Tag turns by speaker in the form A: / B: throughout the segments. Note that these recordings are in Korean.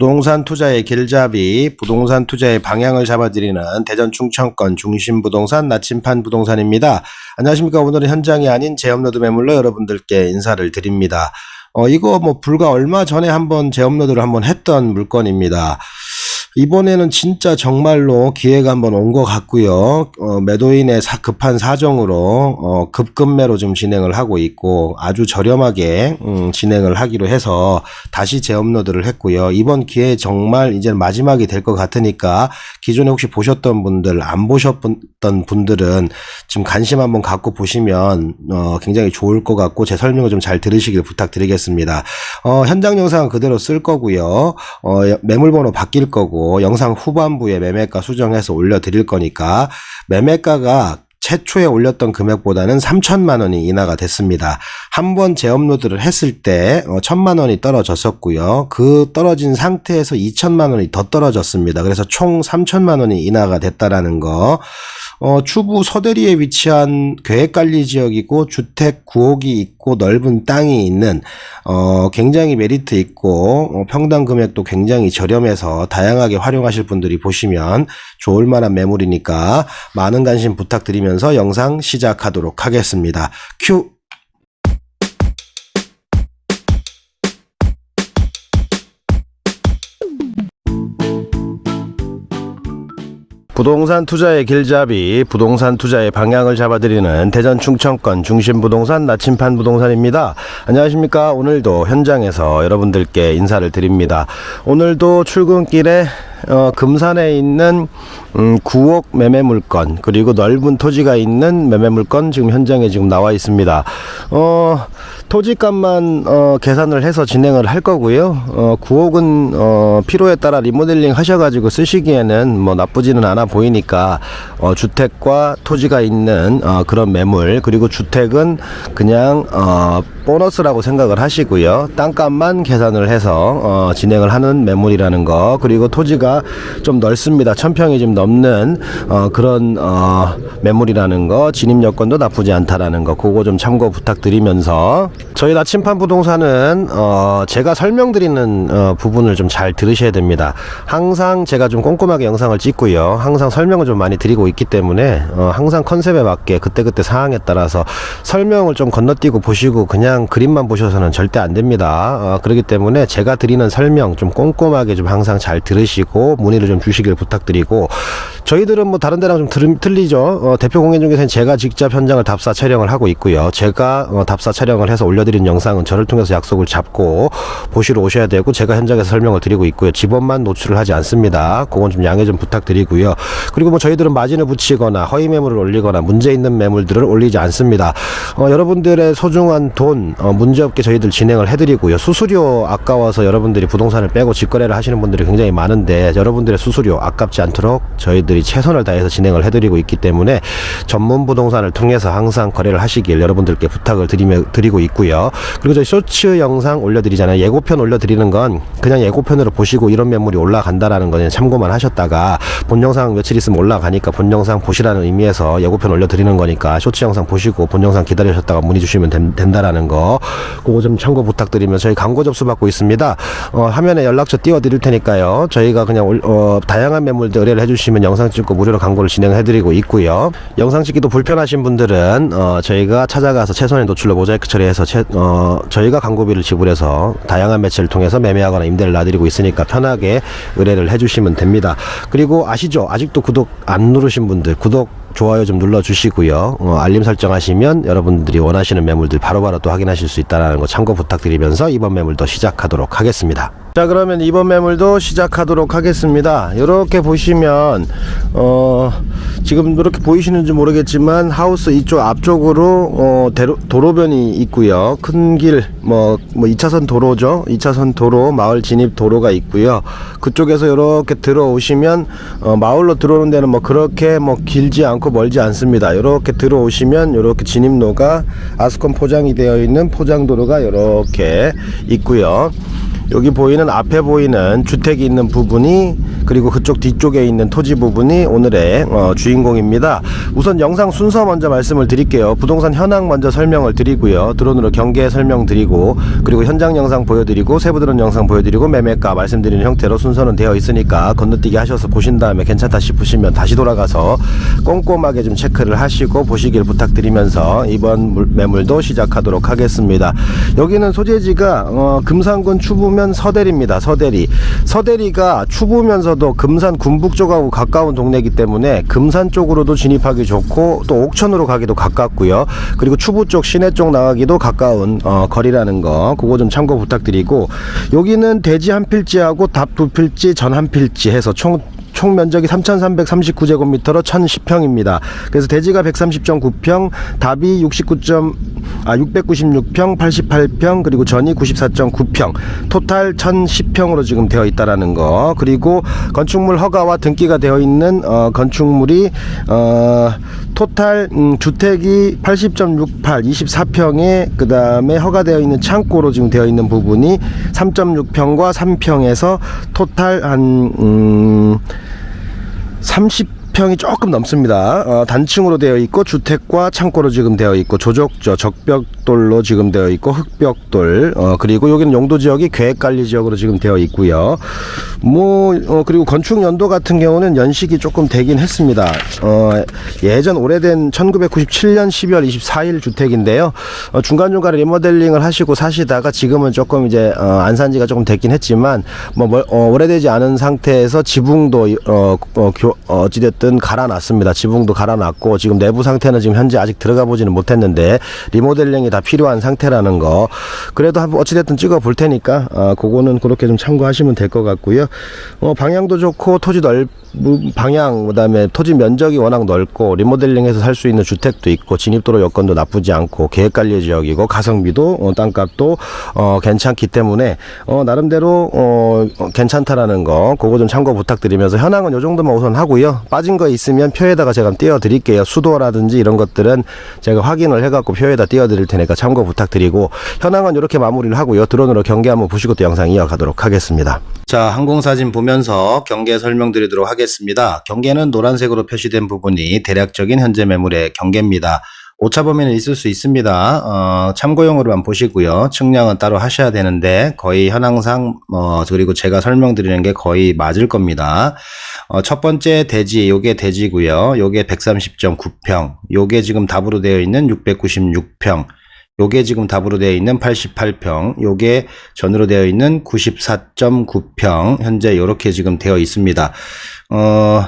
A: 부동산 투자의 길잡이, 부동산 투자의 방향을 잡아드리는 대전 충청권 중심 부동산 나침판 부동산입니다. 안녕하십니까. 오늘은 현장이 아닌 재업로드 매물로 여러분들께 인사를 드립니다. 어, 이거 뭐 불과 얼마 전에 한번 재업로드를 한번 했던 물건입니다. 이번에는 진짜 정말로 기회가 한번 온 것 같고요. 어, 매도인의 사- 급한 사정으로 어, 급급매로 좀 진행을 하고 있고 아주 저렴하게 음, 진행을 하기로 해서 다시 재업로드를 했고요. 이번 기회 정말 이제 마지막이 될 것 같으니까 기존에 혹시 보셨던 분들 안 보셨던 분들은 지금 관심 한번 갖고 보시면 어, 굉장히 좋을 것 같고 제 설명을 좀 잘 들으시길 부탁드리겠습니다. 어, 현장 영상은 그대로 쓸 거고요. 어, 매물번호 바뀔 거고 영상 후반부에 매매가 수정해서 올려드릴 거니까 매매가가 최초에 올렸던 금액보다는 3천만 원이 인하가 됐습니다. 한 번 재업로드를 했을 때 어, 1천만 원이 떨어졌었고요. 그 떨어진 상태에서 2천만 원이 더 떨어졌습니다. 그래서 총 3천만 원이 인하가 됐다라는 거. 어, 추부 서대리에 위치한 계획관리 지역이고 주택 구옥이 있고 넓은 땅이 있는 어, 굉장히 메리트 있고 어, 평당 금액도 굉장히 저렴해서 다양하게 활용하실 분들이 보시면 좋을 만한 매물이니까 많은 관심 부탁드리면 서 영상 시작하도록 하겠습니다. 큐! 부동산 투자의 길잡이, 부동산 투자의 방향을 잡아드리는 대전 충청권 중심 부동산 나침판 부동산입니다. 안녕하십니까. 오늘도 현장에서 여러분들께 인사를 드립니다. 오늘도 출근길에 어, 금산에 있는 음, 9억 매매 물건 그리고 넓은 토지가 있는 매매 물건 지금 현장에 지금 나와 있습니다. 어, 토지값만 어, 계산을 해서 진행을 할 거고요. 어, 9억은 어, 필요에 따라 리모델링 하셔가지고 쓰시기에는 뭐 나쁘지는 않아 보이니까 어, 주택과 토지가 있는 어, 그런 매물 그리고 주택은 그냥 어, 보너스라고 생각을 하시고요. 땅값만 계산을 해서 어, 진행을 하는 매물이라는 거 그리고 토지가 좀 넓습니다. 천평이 좀 넘는 어, 그런 어, 매물이라는 거 진입 여건도 나쁘지 않다라는 거 그거 좀 참고 부탁드리면서 저희 나침판 부동산은 어, 제가 설명드리는 어, 부분을 좀 잘 들으셔야 됩니다. 항상 제가 좀 꼼꼼하게 영상을 찍고요. 항상 설명을 좀 많이 드리고 있기 때문에 어, 항상 컨셉에 맞게 그때그때 상황에 따라서 설명을 좀 건너뛰고 보시고 그냥 그림만 보셔서는 절대 안 됩니다. 어, 그렇기 때문에 제가 드리는 설명 좀 꼼꼼하게 좀 항상 잘 들으시고 문의를 좀 주시길 부탁드리고 저희들은 뭐 다른 데랑 좀 들, 틀리죠. 어, 대표 공연 중에서는 제가 직접 현장을 답사 촬영을 하고 있고요. 제가 어, 답사 촬영을 해서 올려드린 영상은 저를 통해서 약속을 잡고 보시러 오셔야 되고 제가 현장에서 설명을 드리고 있고요. 집원만 노출을 하지 않습니다. 그건 좀 양해 좀 부탁드리고요. 그리고 뭐 저희들은 마진을 붙이거나 허위 매물을 올리거나 문제 있는 매물들을 올리지 않습니다. 어, 여러분들의 소중한 돈 어, 문제없게 저희들 진행을 해드리고요. 수수료 아까워서 여러분들이 부동산을 빼고 직거래를 하시는 분들이 굉장히 많은데 여러분들의 수수료 아깝지 않도록 저희들이 최선을 다해서 진행을 해드리고 있기 때문에 전문 부동산을 통해서 항상 거래를 하시길 여러분들께 부탁을 드리며, 드리고 있고 요. 그리고 저희 쇼츠 영상 올려드리잖아요. 예고편 올려드리는 건 그냥 예고편으로 보시고 이런 매물이 올라간다라는 거는 참고만 하셨다가 본 영상 며칠 있으면 올라가니까 본 영상 보시라는 의미에서 예고편 올려드리는 거니까 쇼츠 영상 보시고 본 영상 기다리셨다가 문의 주시면 된, 된다라는 거 그거 좀 참고 부탁드리면 저희 광고 접수 받고 있습니다. 어, 화면에 연락처 띄워드릴 테니까요. 저희가 그냥 올- 어, 다양한 매물들 의뢰를 해주시면 영상 찍고 무료로 광고를 진행해드리고 있고요. 영상 찍기도 불편하신 분들은 어, 저희가 찾아가서 최선의 노출로 모자이크 처리해서 채- 어, 저희가 광고비를 지불해서 다양한 매체를 통해서 매매하거나 임대를 놔드리고 있으니까 편하게 의뢰를 해주시면 됩니다. 그리고 아시죠? 아직도 구독 안 누르신 분들 구독 좋아요 좀 눌러주시고요. 어, 알림 설정하시면 여러분들이 원하시는 매물들 바로바로 또 확인하실 수 있다는 거 참고 부탁드리면서 이번 매물도 시작하도록 하겠습니다. 자 그러면 이번 매물도 시작하도록 하겠습니다. 이렇게 보시면 어, 지금 이렇게 보이시는지 모르겠지만 하우스 이쪽 앞쪽으로 어, 대로, 도로변이 있고요. 큰 길 뭐 뭐 2차선 도로죠. 2차선 도로 마을 진입 도로가 있고요. 그쪽에서 이렇게 들어오시면 어, 마을로 들어오는 데는 뭐 그렇게 뭐 길지 않고 멀지 않습니다. 이렇게 들어오시면 이렇게 진입로가 아스콘 포장이 되어 있는 포장도로가 이렇게 있고요. 여기 보이는 앞에 보이는 주택이 있는 부분이 그리고 그쪽 뒤쪽에 있는 토지 부분이 오늘의 어, 주인공입니다. 우선 영상 순서 먼저 말씀을 드릴게요. 부동산 현황 먼저 설명을 드리고요. 드론으로 경계 설명 드리고 그리고 현장 영상 보여드리고 세부 드론 영상 보여드리고 매매가 말씀드리는 형태로 순서는 되어 있으니까 건너뛰기 하셔서 보신 다음에 괜찮다 싶으시면 다시 돌아가서 꼼꼼하게 좀 체크를 하시고 보시길 부탁드리면서 이번 물- 매물도 시작하도록 하겠습니다. 여기는 소재지가 어, 금산군 추부면 서대리입니다. 서대리. 서대리가 추부면서도 금산 군북 쪽하고 가까운 동네이기 때문에 금산 쪽으로도 진입하기 좋고 또 옥천으로 가기도 가깝고요. 그리고 추부 쪽 시내 쪽 나가기도 가까운 어, 거리라는 거 그거 좀 참고 부탁드리고 여기는 대지 한 필지하고 답두 필지 전 한 필지 해서 총 총 면적이 3,339제곱미터로 1,010평입니다. 그래서 대지가 130.9평, 답이 69. 아 696평, 88평, 그리고 전이 94.9평, 토탈 1,010평으로 지금 되어 있다라는 거. 그리고 건축물 허가와 등기가 되어 있는 어, 건축물이 어, 토탈 음, 주택이 80.68, 24평에 그 다음에 허가되어 있는 창고로 지금 되어 있는 부분이 3.6평과 3평에서 토탈 한 음, 30 평이 조금 넘습니다. 어, 단층으로 되어 있고 주택과 창고로 지금 되어 있고 조적저 적벽돌로 지금 되어 있고 흙벽돌 어, 그리고 여기는 용도 지역이 계획관리 지역으로 지금 되어 있고요. 뭐 어, 그리고 건축 연도 같은 경우는 연식이 조금 되긴 했습니다. 어, 예전 오래된 1997년 12월 24일 주택인데요. 어, 중간 중간에 리모델링을 하시고 사시다가 지금은 조금 이제 어, 안 산지가 조금 됐긴 했지만 뭐 멀- 어, 오래되지 않은 상태에서 지붕도 어, 어, 교, 어, 어찌됐 든 갈아놨습니다. 지붕도 갈아놨고 지금 내부 상태는 지금 현재 아직 들어가 보지는 못했는데 리모델링이 다 필요한 상태라는 거. 그래도 한번 어찌됐든 찍어 볼 테니까 어, 그거는 그렇게 좀 참고하시면 될 것 같고요. 어, 방향도 좋고 토지 넓 방향 그다음에 토지 면적이 워낙 넓고 리모델링해서 살 수 있는 주택도 있고 진입도로 여건도 나쁘지 않고 계획관리 지역이고 가성비도 어, 땅값도 어, 괜찮기 때문에 어, 나름대로 어, 어, 괜찮다라는 거 그거 좀 참고 부탁드리면서 현황은 요 정도만 우선 하고요. 빠진 거 있으면 표에다가 제가 띄워 드릴게요. 수도라든지 이런 것들은 제가 확인을 해갖고 표에다 띄워 드릴 테니까 참고 부탁드리고 현황은 이렇게 마무리를 하고요. 드론으로 경계 한번 보시고 또 영상 이어가도록 하겠습니다. 자, 항공사진 보면서 경계 설명드리도록 하겠습니다. 경계는 노란색으로 표시된 부분이 대략적인 현재 매물의 경계입니다. 오차 범위는 있을 수 있습니다. 어, 참고용으로만 보시고요. 측량은 따로 하셔야 되는데 거의 현황상 어, 그리고 제가 설명드리는 게 거의 맞을 겁니다. 어, 첫 번째 대지, 요게 대지고요. 요게 130.9평, 요게 지금 답으로 되어 있는 696평, 요게 지금 답으로 되어 있는 88평, 요게 전으로 되어 있는 94.9평, 현재 요렇게 지금 되어 있습니다. 어,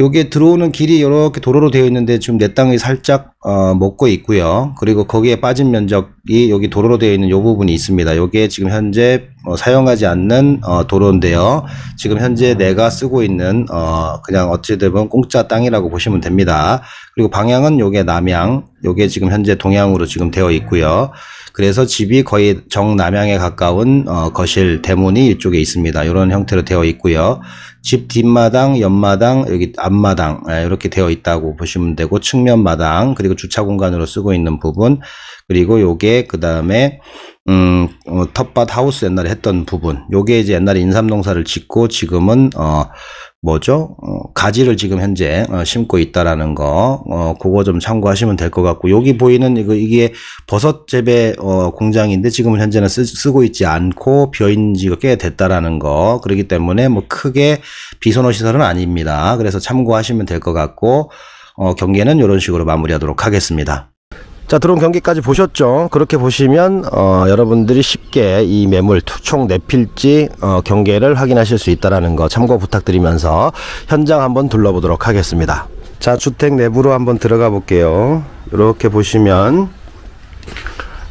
A: 요게 들어오는 길이 이렇게 도로로 되어 있는데 지금 내 땅이 살짝 어, 먹고 있고요. 그리고 거기에 빠진 면적이 여기 도로로 되어 있는 요 부분이 있습니다. 요게 지금 현재 어, 사용하지 않는 어, 도로인데요. 지금 현재 내가 쓰고 있는 어, 그냥 어찌되면 공짜 땅이라고 보시면 됩니다. 그리고 방향은 요게 남향, 요게 지금 현재 동향으로 지금 되어 있고요. 그래서 집이 거의 정남향에 가까운 어, 거실 대문이 이쪽에 있습니다. 이런 형태로 되어 있고요. 집 뒷마당, 옆마당, 여기 앞마당 예, 이렇게 되어 있다고 보시면 되고 측면 마당 그리고 주차 공간으로 쓰고 있는 부분 그리고 요게 그 다음에 음, 어, 텃밭 하우스 옛날에 했던 부분 요게 이제 옛날에 인삼농사를 짓고 지금은 어 뭐죠? 어, 가지를 지금 현재 어, 심고 있다라는 거, 어, 그거 좀 참고하시면 될 것 같고, 여기 보이는 이거, 이게 버섯 재배, 어, 공장인데 지금 현재는 쓰, 쓰고 있지 않고 비어있는 지가 꽤 됐다라는 거, 그렇기 때문에 뭐 크게 비선호 시설은 아닙니다. 그래서 참고하시면 될 것 같고, 어, 경계는 이런 식으로 마무리하도록 하겠습니다. 자, 드론 경기까지 보셨죠? 그렇게 보시면 어, 여러분들이 쉽게 이 매물 투- 총 네필지 어, 경계를 확인하실 수 있다라는 거 참고 부탁드리면서 현장 한번 둘러보도록 하겠습니다. 자, 주택 내부로 한번 들어가 볼게요. 이렇게 보시면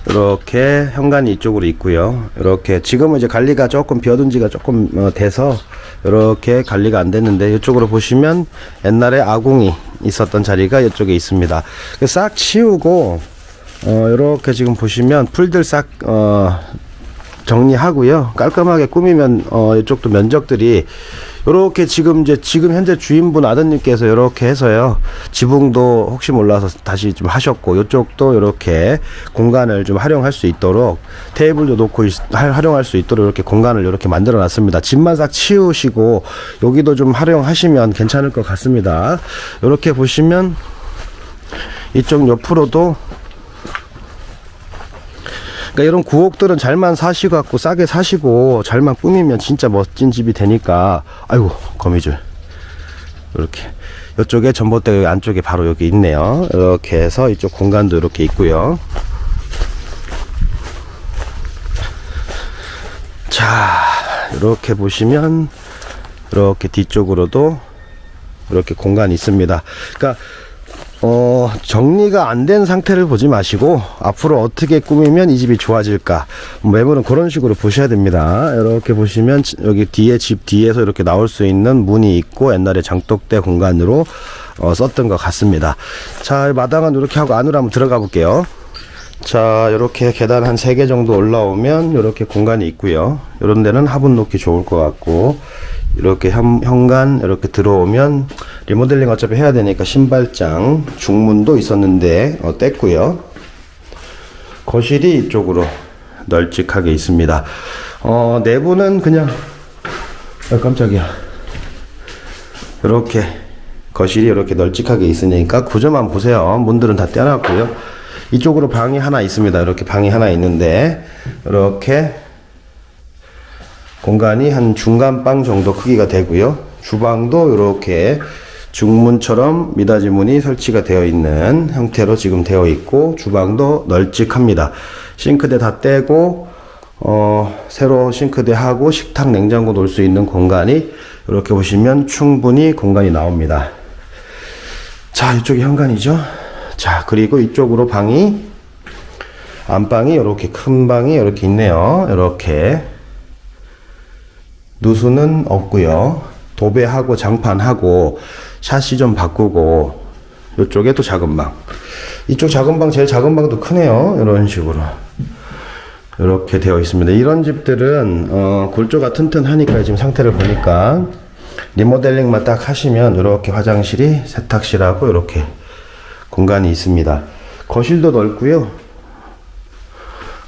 A: 이렇게 현관이 이쪽으로 있고요. 이렇게 지금은 이제 관리가 조금 비어둔 지가 조금 어, 돼서 이렇게 관리가 안 됐는데 이쪽으로 보시면 옛날에 아궁이 있었던 자리가 이쪽에 있습니다. 싹 치우고 어, 이렇게 지금 보시면 풀들 싹 어, 정리하고요. 깔끔하게 꾸미면 어 이쪽도 면적들이 요렇게 지금 이제 지금 현재 주인분 아드님께서 요렇게 해서요. 지붕도 혹시 몰라서 다시 좀 하셨고 요쪽도 요렇게 공간을 좀 활용할 수 있도록 테이블도 놓고 있- 할- 활용할 수 있도록 이렇게 공간을 이렇게 만들어 놨습니다. 집만 싹 치우시고 여기도 좀 활용하시면 괜찮을 것 같습니다. 요렇게 보시면 이쪽 옆으로도 그러니까 이런 구옥들은 잘만 사시고 갖고 싸게 사시고 잘만 꾸미면 진짜 멋진 집이 되니까 아이고 거미줄. 이렇게. 이쪽에 전봇대 안쪽에 바로 여기 있네요. 이렇게 해서 이쪽 공간도 이렇게 있고요. 자 이렇게 보시면 이렇게 뒤쪽으로도 이렇게 공간이 있습니다. 그러니까 어, 정리가 안 된 상태를 보지 마시고 앞으로 어떻게 꾸미면 이 집이 좋아질까? 매물은 그런 식으로 보셔야 됩니다. 이렇게 보시면 지- 여기 뒤에 집 뒤에서 이렇게 나올 수 있는 문이 있고 옛날에 장독대 공간으로 어, 썼던 것 같습니다. 자 마당은 이렇게 하고 안으로 한번 들어가 볼게요 자 이렇게 계단 한세개 정도 올라오면 이렇게 공간이 있고요 이런 데는 화분 놓기 좋을 것 같고 이렇게 현, 현관 이렇게 들어오면 리모델링 어차피 해야 되니까 신발장 중문도 있었는데 어, 뗐고요 거실이 이쪽으로 널찍하게 있습니다 어, 내부는 그냥 아, 깜짝이야 이렇게 거실이 이렇게 널찍하게 있으니까 구조만 보세요. 문들은 다 떼놨고요. 이쪽으로 방이 하나 있습니다. 이렇게 방이 하나 있는데 이렇게 공간이 한 중간 방 정도 크기가 되고요. 주방도 이렇게 중문처럼 미닫이 문이 설치가 되어 있는 형태로 지금 되어 있고 주방도 널찍합니다. 싱크대 다 떼고 어, 새로 싱크대 하고 식탁 냉장고 놓을 수 있는 공간이 이렇게 보시면 충분히 공간이 나옵니다. 자, 이쪽이 현관이죠. 자, 그리고 이쪽으로 방이 안방이 이렇게 큰 방이 이렇게 있네요. 이렇게 누수는 없고요. 도배하고 장판하고 샤시 좀 바꾸고 이쪽에 또 작은 방. 이쪽 작은 방 제일 작은 방도 크네요. 이런 식으로. 이렇게 되어 있습니다. 이런 집들은 어, 골조가 튼튼하니까 지금 상태를 보니까 리모델링만 딱 하시면 이렇게 화장실이 세탁실하고 이렇게 공간이 있습니다. 거실도 넓고요.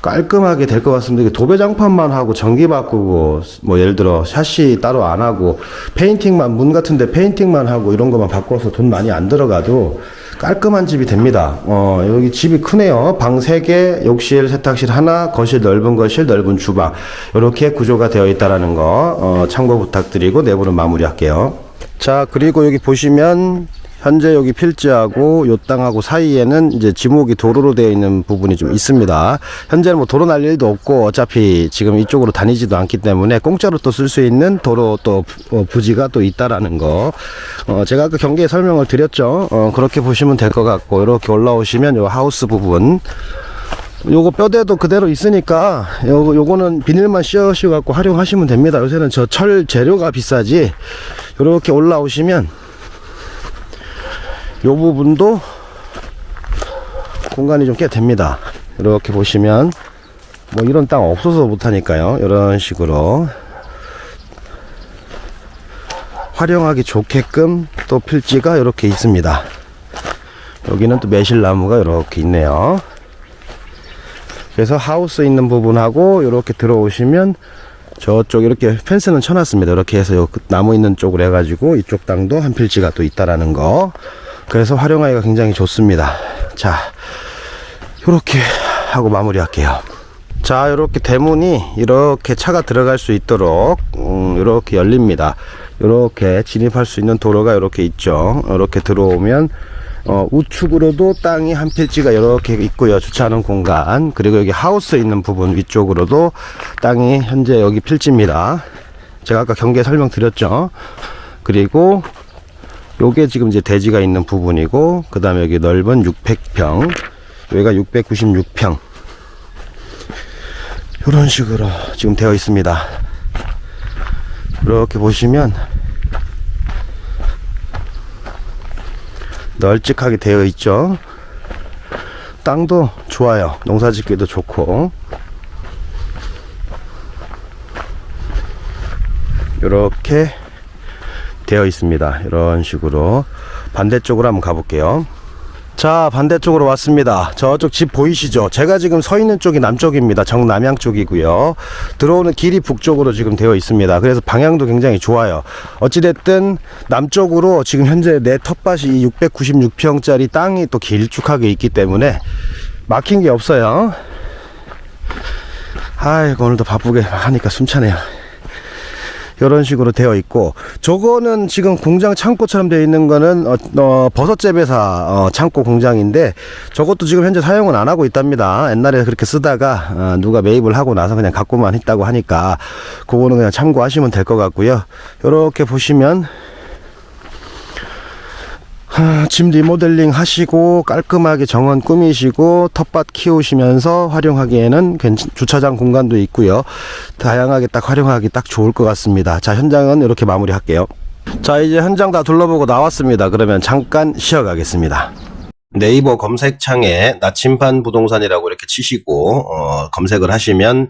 A: 깔끔하게 될 것 같습니다. 도배장판만 하고 전기 바꾸고 뭐 예를 들어 샤시 따로 안 하고 페인팅만 문 같은데 페인팅만 하고 이런 것만 바꿔서 돈 많이 안 들어가도 깔끔한 집이 됩니다. 어, 여기 집이 크네요. 방 3개, 욕실, 세탁실 하나, 거실 넓은 거실, 넓은 주방. 이렇게 구조가 되어 있다라는 거 어, 참고 부탁드리고 내부는 마무리할게요. 자, 그리고 여기 보시면 현재 여기 필지하고 요 땅하고 사이에는 이제 지목이 도로로 되어 있는 부분이 좀 있습니다. 현재는 뭐 도로 날 일도 없고 어차피 지금 이쪽으로 다니지도 않기 때문에 공짜로 또 쓸 수 있는 도로 또 부- 어, 부지가 또 있다라는 거. 어, 제가 아까 경기에 설명을 드렸죠. 어, 그렇게 보시면 될 것 같고 이렇게 올라오시면 요 하우스 부분 요거 뼈대도 그대로 있으니까 요거 요거는 비닐만 씌워셔 갖고 활용하시면 됩니다. 요새는 저 철 재료가 비싸지. 요렇게 올라오시면 요 부분도 공간이 좀 꽤 됩니다. 이렇게 보시면 뭐 이런 땅 없어서 못하니까요. 이런 식으로 활용하기 좋게끔 또 필지가 이렇게 있습니다. 여기는 또 매실나무가 이렇게 있네요. 그래서 하우스 있는 부분하고 이렇게 들어오시면 저쪽 이렇게 펜스는 쳐놨습니다. 이렇게 해서 요 나무 있는 쪽으로 해가지고 이쪽 땅도 한 필지가 또 있다라는 거. 그래서 활용하기가 굉장히 좋습니다. 자, 이렇게 하고 마무리할게요. 자, 이렇게 대문이 이렇게 차가 들어갈 수 있도록 음, 이렇게 열립니다. 이렇게 진입할 수 있는 도로가 이렇게 있죠. 이렇게 들어오면 어, 우측으로도 땅이 한 필지가 이렇게 있고요. 주차하는 공간. 그리고 여기 하우스 있는 부분 위쪽으로도 땅이 현재 여기 필지입니다. 제가 아까 경계 설명 드렸죠. 그리고 요게 지금 이제 대지가 있는 부분이고, 그 다음에 여기 넓은 600평, 여기가 696평. 이런 식으로 지금 되어 있습니다. 이렇게 보시면 널찍하게 되어 있죠. 땅도 좋아요. 농사 짓기도 좋고. 이렇게 되어 있습니다. 이런 식으로 반대쪽으로 한번 가볼게요. 자 반대쪽으로 왔습니다. 저쪽 집 보이시죠? 제가 지금 서 있는 쪽이 남쪽입니다. 정남향 쪽이고요. 들어오는 길이 북쪽으로 지금 되어 있습니다. 그래서 방향도 굉장히 좋아요. 어찌됐든 남쪽으로 지금 현재 내 텃밭이 696평짜리 땅이 또 길쭉하게 있기 때문에 막힌 게 없어요. 아이고 오늘도 바쁘게 하니까 숨차네요 이런 식으로 되어 있고 저거는 지금 공장 창고처럼 되어 있는 거는 어, 어, 버섯 재배사 어, 창고 공장인데 저것도 지금 현재 사용은 안 하고 있답니다. 옛날에 그렇게 쓰다가 어, 누가 매입을 하고 나서 그냥 갖고만 있다고 하니까 그거는 그냥 참고하시면 될 것 같고요. 이렇게 보시면 하, 집 리모델링 하시고 깔끔하게 정원 꾸미시고 텃밭 키우시면서 활용하기에는 괜찮, 주차장 공간도 있고요. 다양하게 딱 활용하기 딱 좋을 것 같습니다. 자, 현장은 이렇게 마무리할게요. 자, 이제 현장 다 둘러보고 나왔습니다. 그러면 잠깐 쉬어가겠습니다. 네이버 검색창에 나침반 부동산이라고 이렇게 치시고 어, 검색을 하시면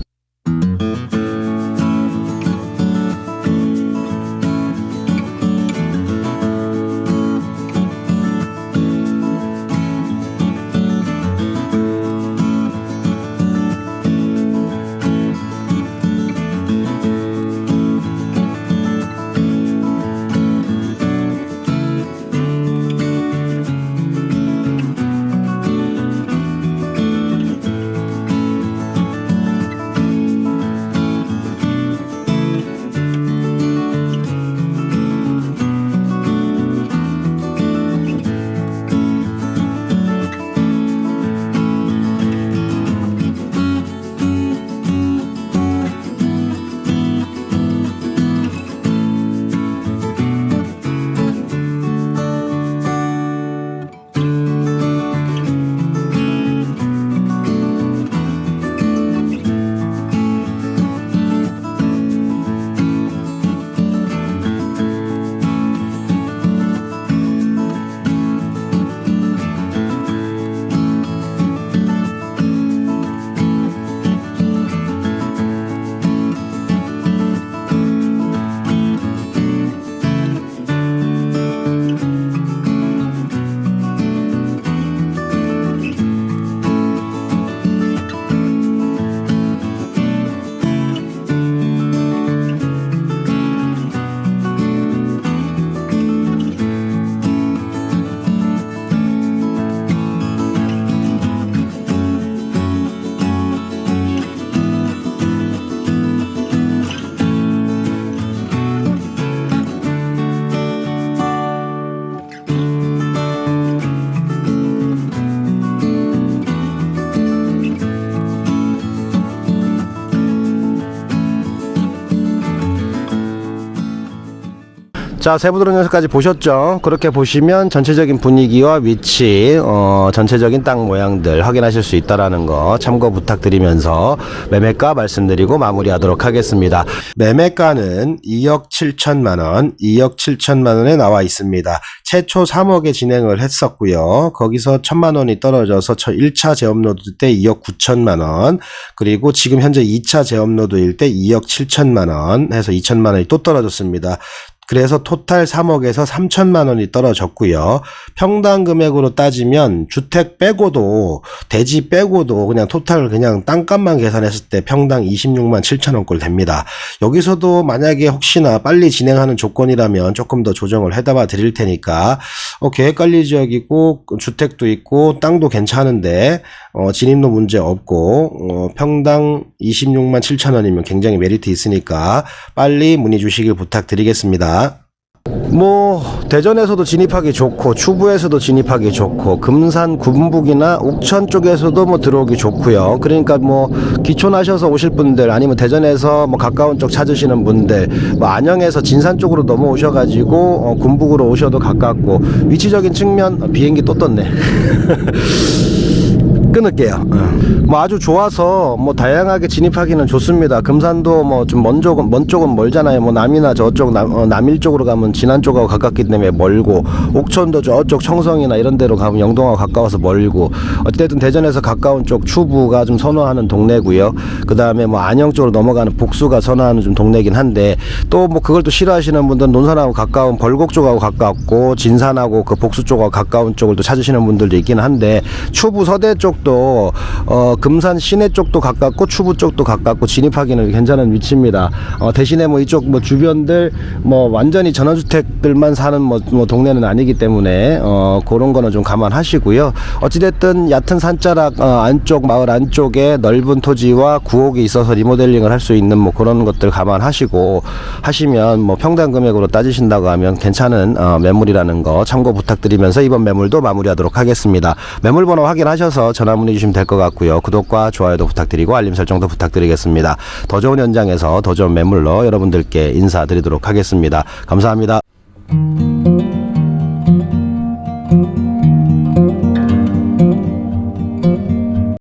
A: 자, 세부드론 녀석까지 보셨죠? 그렇게 보시면 전체적인 분위기와 위치, 어, 전체적인 땅 모양들 확인하실 수 있다라는 거 참고 부탁드리면서 매매가 말씀드리고 마무리하도록 하겠습니다. 매매가는 2억 7천만 원, 2억 7천만 원에 나와 있습니다. 최초 3억에 진행을 했었고요. 거기서 1천만 원이 떨어져서 1차 제업로드 때 2억 9천만 원, 그리고 지금 현재 2차 제업로드일 때 2억 7천만 원 해서 2천만 원이 또 떨어졌습니다. 그래서 토탈 3억에서 3천만 원이 떨어졌고요. 평당 금액으로 따지면 주택 빼고도 대지 빼고도 그냥 토탈 그냥 땅값만 계산했을 때 평당 26만 7천 원꼴 됩니다. 여기서도 만약에 혹시나 빨리 진행하는 조건이라면 조금 더 조정을 해다봐 드릴 테니까 어, 계획관리 지역이고 주택도 있고 땅도 괜찮은데 어, 진입로 문제 없고 어, 평당 26만 7천 원이면 굉장히 메리트 있으니까 빨리 문의 주시길 부탁드리겠습니다. 뭐 대전에서도 진입하기 좋고 추부에서도 진입하기 좋고 금산 군북이나 옥천 쪽에서도 뭐 들어오기 좋고요. 그러니까 뭐 기촌하셔서 오실 분들 아니면 대전에서 뭐 가까운 쪽 찾으시는 분들 뭐 안양에서 진산 쪽으로 넘어오셔 가지고 어, 군북으로 오셔도 가깝고 위치적인 측면 어, 비행기 또 떴네. 끊을게요. 어. 뭐 아주 좋아서 뭐 다양하게 진입하기는 좋습니다. 금산도 뭐 좀 먼 쪽은 먼 쪽은 멀잖아요. 뭐 남이나 저쪽 남, 어, 남일 쪽으로 가면 진안 쪽하고 가깝기 때문에 멀고 옥천도 저쪽 청성이나 이런 데로 가면 영동하고 가까워서 멀고 어쨌든 대전에서 가까운 쪽 추부가 좀 선호하는 동네고요. 그 다음에 뭐 안영 쪽으로 넘어가는 복수가 선호하는 좀 동네긴 한데 또 뭐 그걸 또 싫어하시는 분들은 논산하고 가까운 벌곡 쪽하고 가깝고 진산하고 그 복수 쪽하고 가까운 쪽을 또 찾으시는 분들도 있긴 한데 추부 서대 쪽도 어 금산 시내 쪽도 가깝고 추부 쪽도 가깝고 진입하기는 괜찮은 위치입니다. 어 대신에 뭐 이쪽 뭐 주변들 뭐 완전히 전원주택들만 사는 뭐, 뭐 동네는 아니기 때문에 어 그런 거는 좀 감안하시고요. 어찌됐든 얕은 산자락 어, 안쪽 마을 안쪽에 넓은 토지와 구옥이 있어서 리모델링을 할 수 있는 뭐 그런 것들 감안하시고 하시면 뭐 평당 금액으로 따지신다고 하면 괜찮은 어, 매물이라는 거 참고 부탁드리면서 이번 매물도 마무리하도록 하겠습니다. 매물 번호 확인하셔서 전화 문의 주시면 될 것 같고요. 구독과 좋아요도 부탁드리고 알림 설정도 부탁드리겠습니다. 더 좋은 현장에서 더 좋은 매물로 여러분들께 인사드리도록 하겠습니다. 감사합니다.